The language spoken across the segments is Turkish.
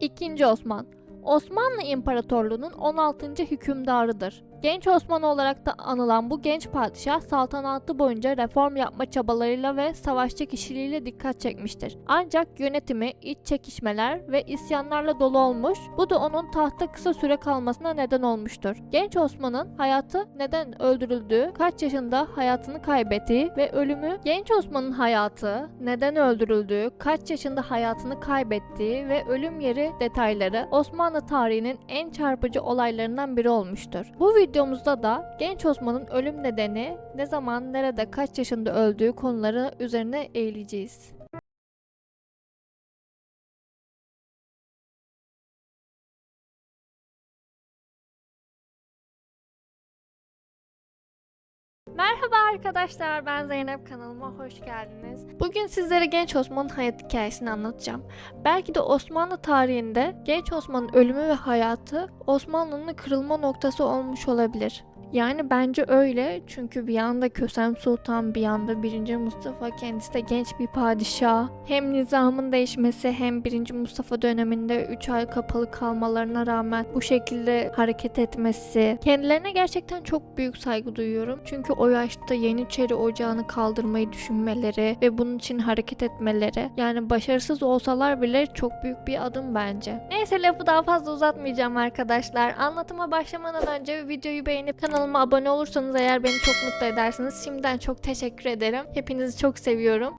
2. Osman Osmanlı İmparatorluğu'nun 16. hükümdarıdır. Genç Osman olarak da anılan bu genç padişah saltanatı boyunca reform yapma çabalarıyla ve savaşçı kişiliğiyle dikkat çekmiştir. Ancak yönetimi iç çekişmeler ve isyanlarla dolu olmuş, bu da onun tahta kısa süre kalmasına neden olmuştur. Genç Osman'ın hayatı neden öldürüldüğü, kaç yaşında hayatını kaybettiği ve ölümü Genç Osman'ın hayatı, neden öldürüldüğü, kaç yaşında hayatını kaybettiği ve ölüm yeri detayları Osmanlı tarihinin en çarpıcı olaylarından biri olmuştur. Bu videomuzda da Genç Osman'ın ölüm nedeni, ne zaman, nerede, kaç yaşında öldüğü konuları üzerine eğileceğiz. Merhaba arkadaşlar ben Zeynep kanalıma hoş geldiniz. Bugün sizlere Genç Osman'ın hayat hikayesini anlatacağım. Belki de Osmanlı tarihinde Genç Osman'ın ölümü ve hayatı Osmanlı'nın kırılma noktası olmuş olabilir. Yani bence öyle çünkü bir yanda Kösem Sultan bir yanda 1. Mustafa kendisi de genç bir padişah. Hem nizamın değişmesi hem 1. Mustafa döneminde 3 ay kapalı kalmalarına rağmen bu şekilde hareket etmesi. Kendilerine gerçekten çok büyük saygı duyuyorum. Çünkü o yaşta Yeniçeri Ocağı'nı kaldırmayı düşünmeleri ve bunun için hareket etmeleri. Yani başarısız olsalar bile çok büyük bir adım bence. Neyse lafı daha fazla uzatmayacağım arkadaşlar. Anlatıma başlamadan önce videoyu beğenip kanalıma abone olursanız eğer beni çok mutlu edersiniz. Şimdiden çok teşekkür ederim. Hepinizi çok seviyorum.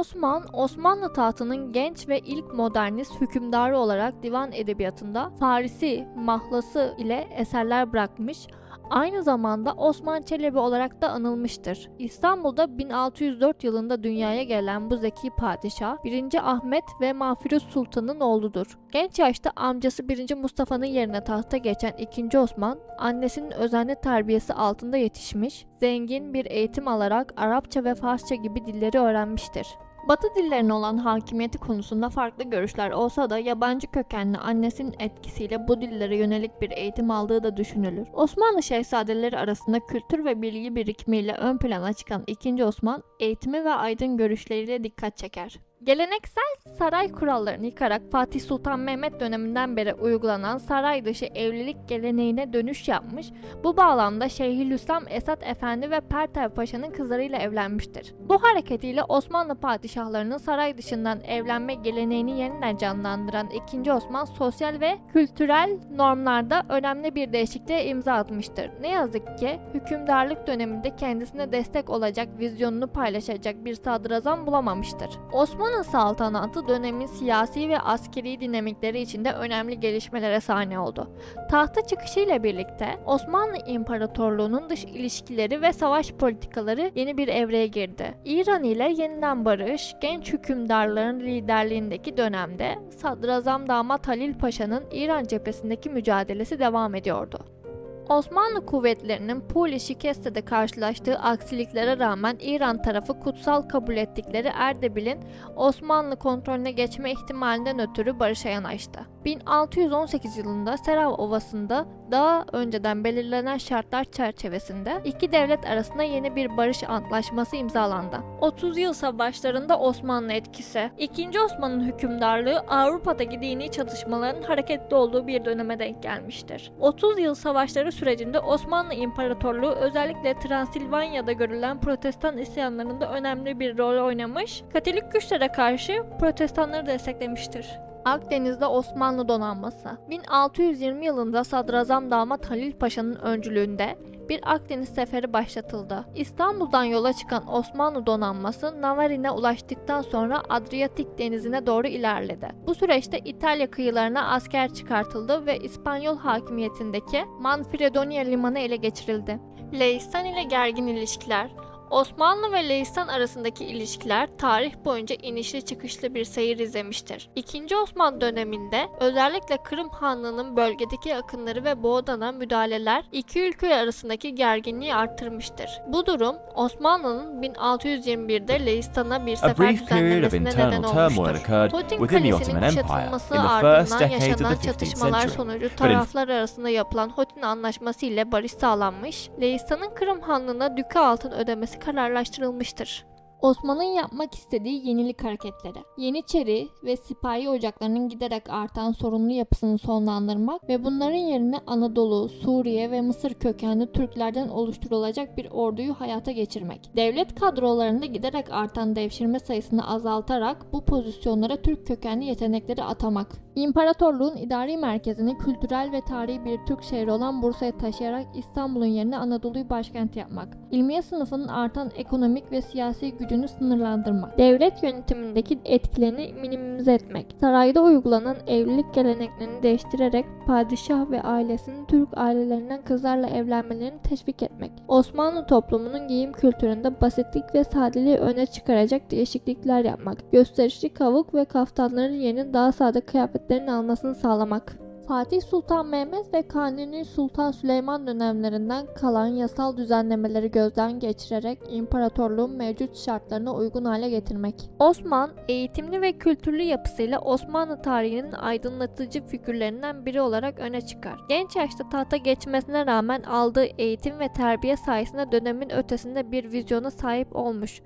Osman, Osmanlı tahtının genç ve ilk modernist hükümdarı olarak divan edebiyatında Farisi, Mahlası ile eserler bırakmış, aynı zamanda Osman Çelebi olarak da anılmıştır. İstanbul'da 1604 yılında dünyaya gelen bu zeki padişah 1. Ahmet ve Mahfiruz Sultan'ın oğludur. Genç yaşta amcası 1. Mustafa'nın yerine tahta geçen 2. Osman, annesinin özenli terbiyesi altında yetişmiş, zengin bir eğitim alarak Arapça ve Farsça gibi dilleri öğrenmiştir. Batı dillerine olan hakimiyeti konusunda farklı görüşler olsa da yabancı kökenli annesinin etkisiyle bu dillere yönelik bir eğitim aldığı da düşünülür. Osmanlı şehzadeleri arasında kültür ve bilgi birikimiyle ön plana çıkan 2. Osman, eğitimi ve aydın görüşleriyle dikkat çeker. Geleneksel saray kurallarını yıkarak Fatih Sultan Mehmet döneminden beri uygulanan saray dışı evlilik geleneğine dönüş yapmış, bu bağlamda Şeyhülislam Esat Efendi ve Pertev Paşa'nın kızlarıyla evlenmiştir. Bu hareketiyle Osmanlı padişahlarının saray dışından evlenme geleneğini yeniden canlandıran 2. Osman sosyal ve kültürel normlarda önemli bir değişikliğe imza atmıştır. Ne yazık ki hükümdarlık döneminde kendisine destek olacak vizyonunu paylaşacak bir sadrazam bulamamıştır. Osmanlı saltanatı dönemin siyasi ve askeri dinamikleri içinde önemli gelişmelere sahne oldu. Tahta çıkışıyla birlikte Osmanlı İmparatorluğu'nun dış ilişkileri ve savaş politikaları yeni bir evreye girdi. İran ile yeniden barış, genç hükümdarların liderliğindeki dönemde Sadrazam Damat Halil Paşa'nın İran cephesindeki mücadelesi devam ediyordu. Osmanlı kuvvetlerinin Puli Şikeste'de karşılaştığı aksiliklere rağmen İran tarafı kutsal kabul ettikleri Erdebil'in Osmanlı kontrolüne geçme ihtimalinden ötürü barışa yanaştı. 1618 yılında Serav Ovası'nda daha önceden belirlenen şartlar çerçevesinde iki devlet arasında yeni bir barış antlaşması imzalandı. 30 yıl savaşlarında Osmanlı etkisi, 2. Osman'ın hükümdarlığı Avrupa'daki dini çatışmaların hareketli olduğu bir döneme denk gelmiştir. 30 yıl savaşları sürecinde Osmanlı İmparatorluğu özellikle Transilvanya'da görülen protestan isyanlarında önemli bir rol oynamış, Katolik güçlere karşı protestanları desteklemiştir. Akdeniz'de Osmanlı donanması 1620 yılında Sadrazam Damat Halil Paşa'nın öncülüğünde bir Akdeniz seferi başlatıldı. İstanbul'dan yola çıkan Osmanlı donanması Navarin'e ulaştıktan sonra Adriyatik denizine doğru ilerledi. Bu süreçte İtalya kıyılarına asker çıkartıldı ve İspanyol hakimiyetindeki Manfredonia limanı ele geçirildi. Leistan ile gergin ilişkiler Osmanlı ve Leistan arasındaki ilişkiler tarih boyunca inişli çıkışlı bir seyir izlemiştir. İkinci Osmanlı döneminde özellikle Kırım Hanlığı'nın bölgedeki akınları ve Boğdan'a müdahaleler iki ülke arasındaki gerginliği arttırmıştır. Bu durum Osmanlı'nın 1621'de Leistan'a bir sefer düzenlemesine neden olmuştur. Hotin Kalesi'nin kuşatılması ardından yaşanan the 15th çatışmalar sonucu taraflar arasında yapılan Hotin Anlaşması ile barış sağlanmış, Leistan'ın Kırım Hanlığı'na dükü altın ödemesi kararlaştırılmıştır. Osman'ın yapmak istediği yenilik hareketleri. Yeniçeri ve sipahi ocaklarının giderek artan sorunlu yapısını sonlandırmak ve bunların yerine Anadolu, Suriye ve Mısır kökenli Türklerden oluşturulacak bir orduyu hayata geçirmek. Devlet kadrolarında giderek artan devşirme sayısını azaltarak bu pozisyonlara Türk kökenli yetenekleri atamak. İmparatorluğun idari merkezini kültürel ve tarihi bir Türk şehri olan Bursa'ya taşıyarak İstanbul'un yerine Anadolu'yu başkent yapmak. İlmiye sınıfının artan ekonomik ve siyasi gücünü sınırlandırmak. Devlet yönetimindeki etkilerini minimize etmek. Sarayda uygulanan evlilik geleneklerini değiştirerek padişah ve ailesinin Türk ailelerinden kızlarla evlenmelerini teşvik etmek. Osmanlı toplumunun giyim kültüründe basitlik ve sadeliği öne çıkaracak değişiklikler yapmak. Gösterişli kavuk ve kaftanların yerine daha sade kıyafetlerin almasını sağlamak. Fatih Sultan Mehmet ve Kanuni Sultan Süleyman dönemlerinden kalan yasal düzenlemeleri gözden geçirerek imparatorluğun mevcut şartlarına uygun hale getirmek. Osman, eğitimli ve kültürlü yapısıyla Osmanlı tarihinin aydınlatıcı figürlerinden biri olarak öne çıkar. Genç yaşta tahta geçmesine rağmen aldığı eğitim ve terbiye sayesinde dönemin ötesinde bir vizyona sahip olmuş.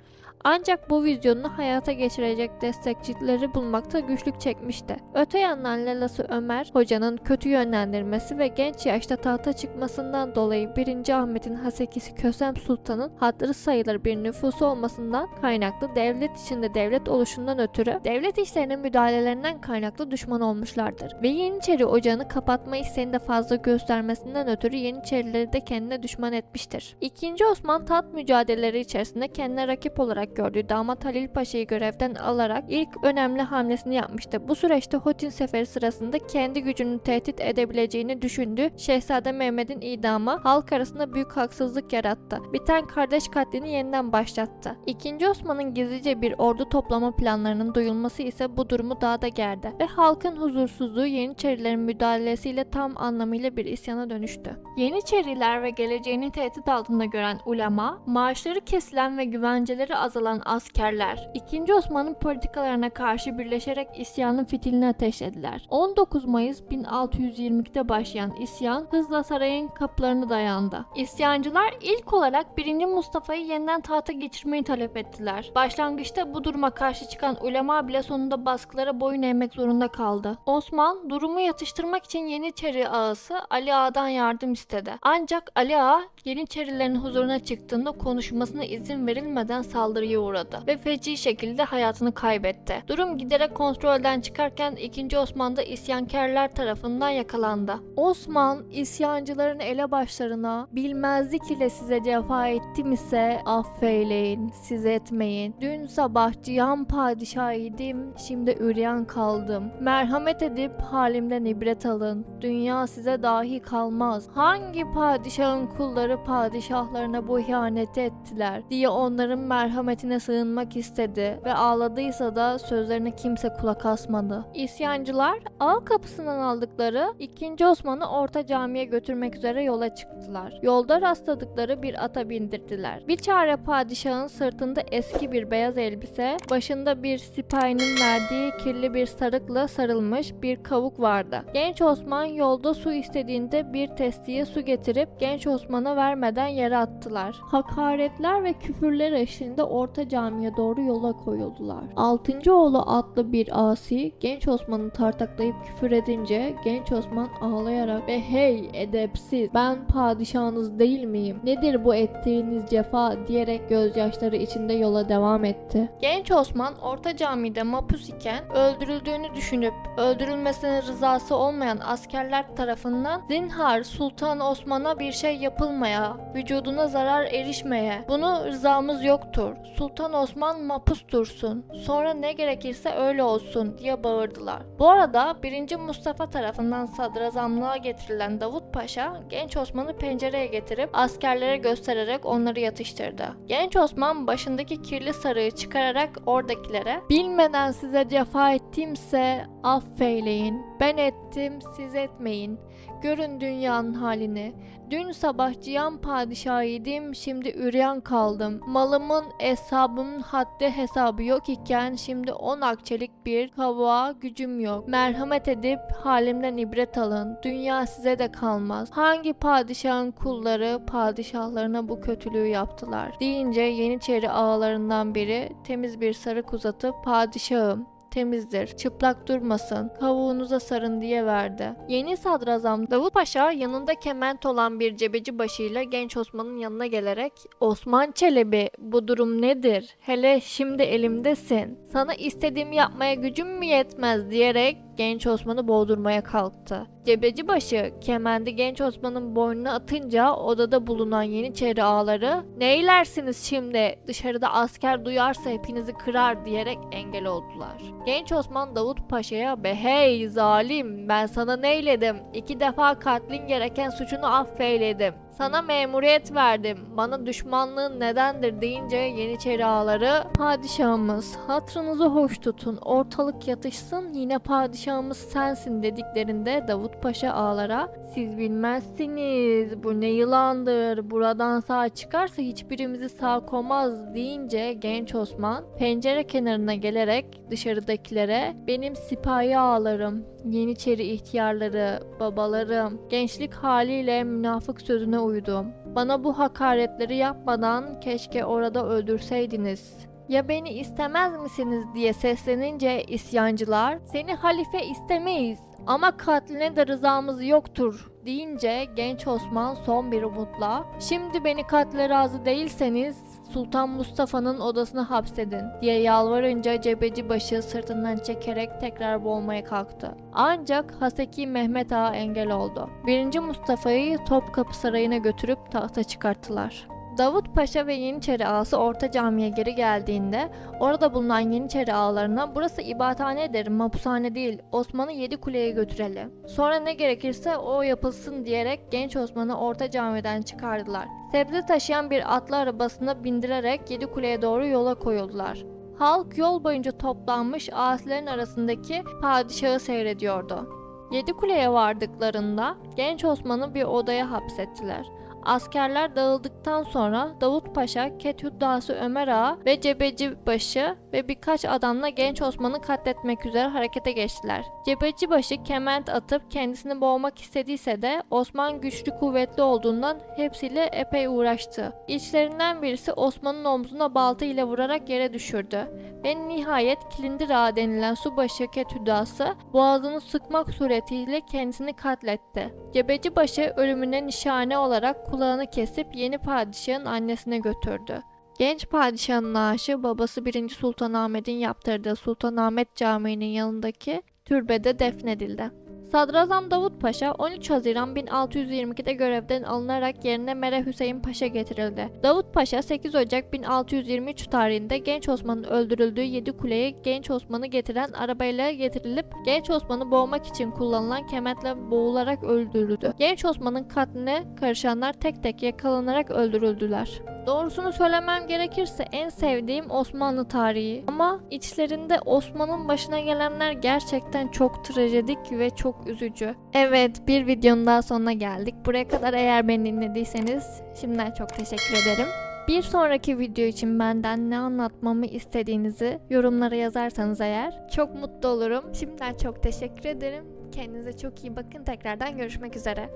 Ancak bu vizyonunu hayata geçirecek destekçileri bulmakta güçlük çekmişti. Öte yandan Lelası Ömer Hoca'nın kötü yönlendirmesi ve genç yaşta tahta çıkmasından dolayı 1. Ahmet'in hasekisi Kösem Sultan'ın hatırı sayılır bir nüfusu olmasından kaynaklı devlet içinde devlet oluşundan ötürü devlet işlerinin müdahalelerinden kaynaklı düşman olmuşlardır. Ve Yeniçeri Ocağı'nı kapatma isteğini de fazla göstermesinden ötürü Yeniçerileri de kendine düşman etmiştir. İkinci Osman taht mücadeleleri içerisinde kendine rakip olarak gördüğü damat Halil Paşa'yı görevden alarak ilk önemli hamlesini yapmıştı. Bu süreçte Hotin Seferi sırasında kendi gücünü tehdit edebileceğini düşündü. Şehzade Mehmet'in idamı halk arasında büyük haksızlık yarattı. Biten kardeş katlini yeniden başlattı. İkinci Osman'ın gizlice bir ordu toplama planlarının duyulması ise bu durumu daha da gerdi ve halkın huzursuzluğu Yeniçerilerin müdahalesiyle tam anlamıyla bir isyana dönüştü. Yeniçeriler ve geleceğini tehdit altında gören ulema, maaşları kesilen ve güvenceleri azalan askerler, 2. Osman'ın politikalarına karşı birleşerek isyanın fitilini ateşlediler. 19 Mayıs 1622'de başlayan isyan hızla sarayın kapılarını dayandı. İsyancılar ilk olarak 1. Mustafa'yı yeniden tahta geçirmeyi talep ettiler. Başlangıçta bu duruma karşı çıkan ulema bile sonunda baskılara boyun eğmek zorunda kaldı. Osman durumu yatıştırmak için Yeniçeri ağası Ali Ağa'dan yardım istedi. Ancak Ali Ağa Yeniçerilerin huzuruna çıktığında konuşmasına izin verilmeden saldırıya uğradı ve feci şekilde hayatını kaybetti. Durum giderek kontrolden çıkarken 2. Osman da isyankarlar tarafından yakalandı. Osman isyancıların ele başlarına bilmezlik ile size cefa ettim ise affeyleyin, siz etmeyin. Dün sabah cihan padişahıydım, şimdi üryan kaldım. Merhamet edip halimden ibret alın. Dünya size dahi kalmaz. Hangi padişahın kulları padişahlarına bu ihaneti ettiler diye onların merhametine sığınmak istedi ve ağladıysa da sözlerine kimse kulak asmadı. İsyancılar ağ kapısından aldıkları 2. Osman'ı Orta Cami'ye götürmek üzere yola çıktılar. Yolda rastladıkları bir ata bindirdiler. Bir çare padişahın sırtında eski bir beyaz elbise, başında bir sipahinin verdiği kirli bir sarıkla sarılmış bir kavuk vardı. Genç Osman yolda su istediğinde bir testiye su getirip genç Osman'a vermeden yere attılar. Hakaretler ve küfürler eşliğinde Orta Cami'ye doğru yola koyuldular. Altıncı oğlu adlı bir asi genç Osman'ı tartaklayıp küfür edince genç Osman ağlayarak ve hey edepsiz ben padişahınız değil miyim? Nedir bu ettiğiniz cefa diyerek gözyaşları içinde yola devam etti. Genç Osman Orta Cami'de mapus iken öldürüldüğünü düşünüp öldürülmesine rızası olmayan askerler tarafından zinhar Sultan Osman'a bir şey yapılmaya, vücuduna zarar erişmeye, bunu rızamız yoktur. Sultan Osman mapus dursun. Sonra ne gerekirse öyle olsun diye bağırdılar. Bu arada 1. Mustafa tarafından sadrazamlığa getirilen Davut Paşa genç Osman'ı pencereye getirip askerlere göstererek onları yatıştırdı. Genç Osman başındaki kirli sarığı çıkararak oradakilere bilmeden size cefa ettimse Affeyleyin, ben ettim, siz etmeyin. Görün dünyanın halini. Dün sabah cihan padişahıydım, şimdi üryan kaldım. Malımın, hesabımın haddi hesabı yok iken şimdi on akçelik bir kavuğa gücüm yok. Merhamet edip halimden ibret alın. Dünya size de kalmaz. Hangi padişahın kulları padişahlarına bu kötülüğü yaptılar? Deyince Yeniçeri ağalarından biri temiz bir sarık uzatıp padişahım temizdir, çıplak durmasın, kavuğunuza sarın diye verdi. Yeni sadrazam Davut Paşa yanında kement olan bir cebeci başıyla genç Osman'ın yanına gelerek Osman Çelebi bu durum nedir? Hele şimdi elimdesin. Sana istediğimi yapmaya gücüm mü yetmez diyerek genç Osman'ı boğdurmaya kalktı. Cebeci başı kemendi genç Osman'ın boynuna atınca odada bulunan Yeniçeri ağaları neylersiniz şimdi dışarıda asker duyarsa hepinizi kırar diyerek engel oldular. Genç Osman Davut Paşa'ya be hey zalim ben sana neyledim iki defa katlin gereken suçunu affeyledim. Sana memuriyet verdim. Bana düşmanlığın nedendir deyince Yeniçeri ağaları Padişahımız hatırınızı hoş tutun. Ortalık yatışsın yine padişahımız sensin. dediklerinde Davut Paşa ağalara siz bilmezsiniz. Bu ne yılandır. Buradan sağ çıkarsa hiçbirimizi sağ komaz. deyince genç Osman pencere kenarına gelerek dışarıdakilere benim sipahi ağalarım Yeniçeri ihtiyarları, babalarım, gençlik haliyle münafık sözüne uydum. Bana bu hakaretleri yapmadan keşke orada öldürseydiniz. Ya beni istemez misiniz diye seslenince isyancılar seni halife istemeyiz ama katline de rızamız yoktur deyince genç Osman son bir umutla şimdi beni katle razı değilseniz Sultan Mustafa'nın odasını hapsedin diye yalvarınca cebeci başı sırtından çekerek tekrar boğmaya kalktı. Ancak Haseki Mehmet Ağa engel oldu. 1. Mustafa'yı Topkapı Sarayı'na götürüp tahta çıkarttılar. Davut Paşa ve Yeniçeri ağası Orta Cami'ye geri geldiğinde orada bulunan Yeniçeri ağalarına burası ibadethanedir, mapushane değil, Osman'ı yedi kuleye götürelim. Sonra ne gerekirse o yapılsın diyerek genç Osman'ı Orta Cami'den çıkardılar. Sebze taşıyan bir atlı arabasına bindirerek yedi kuleye doğru yola koyuldular. Halk yol boyunca toplanmış asilerin arasındaki padişahı seyrediyordu. Yedi kuleye vardıklarında genç Osman'ı bir odaya hapsettiler. Askerler dağıldıktan sonra Davut Paşa, Kethüddası Ömer Ağa ve Cebecibaşı ve birkaç adamla genç Osman'ı katletmek üzere harekete geçtiler. Cebecibaşı kement atıp kendisini boğmak istediyse de Osman güçlü kuvvetli olduğundan hepsiyle epey uğraştı. İçlerinden birisi Osman'ın omzuna balta ile vurarak yere düşürdü ve nihayet Kilindir Ağa denilen subaşı Kethüddası boğazını sıkmak suretiyle kendisini katletti. Cebecibaşı ölümüne nişane olarak kulağını kesip yeni padişahın annesine götürdü. Genç padişahın naaşı babası 1. Sultanahmet'in yaptırdığı Sultanahmet Camii'nin yanındaki türbede defnedildi. Sadrazam Davut Paşa 13 Haziran 1622'de görevden alınarak yerine Mere Hüseyin Paşa getirildi. Davut Paşa 8 Ocak 1623 tarihinde Genç Osman'ın öldürüldüğü Yedikule'ye Genç Osman'ı getiren arabayla getirilip Genç Osman'ı boğmak için kullanılan kementle boğularak öldürüldü. Genç Osman'ın katline karışanlar tek tek yakalanarak öldürüldüler. Doğrusunu söylemem gerekirse en sevdiğim Osmanlı tarihi. Ama içlerinde Osman'ın başına gelenler gerçekten çok trajedik ve çok üzücü. Evet bir videonun daha sonuna geldik. Buraya kadar eğer beni dinlediyseniz şimdiden çok teşekkür ederim. Bir sonraki video için benden ne anlatmamı istediğinizi yorumlara yazarsanız eğer çok mutlu olurum. Şimdiden çok teşekkür ederim. Kendinize çok iyi bakın. Tekrardan görüşmek üzere.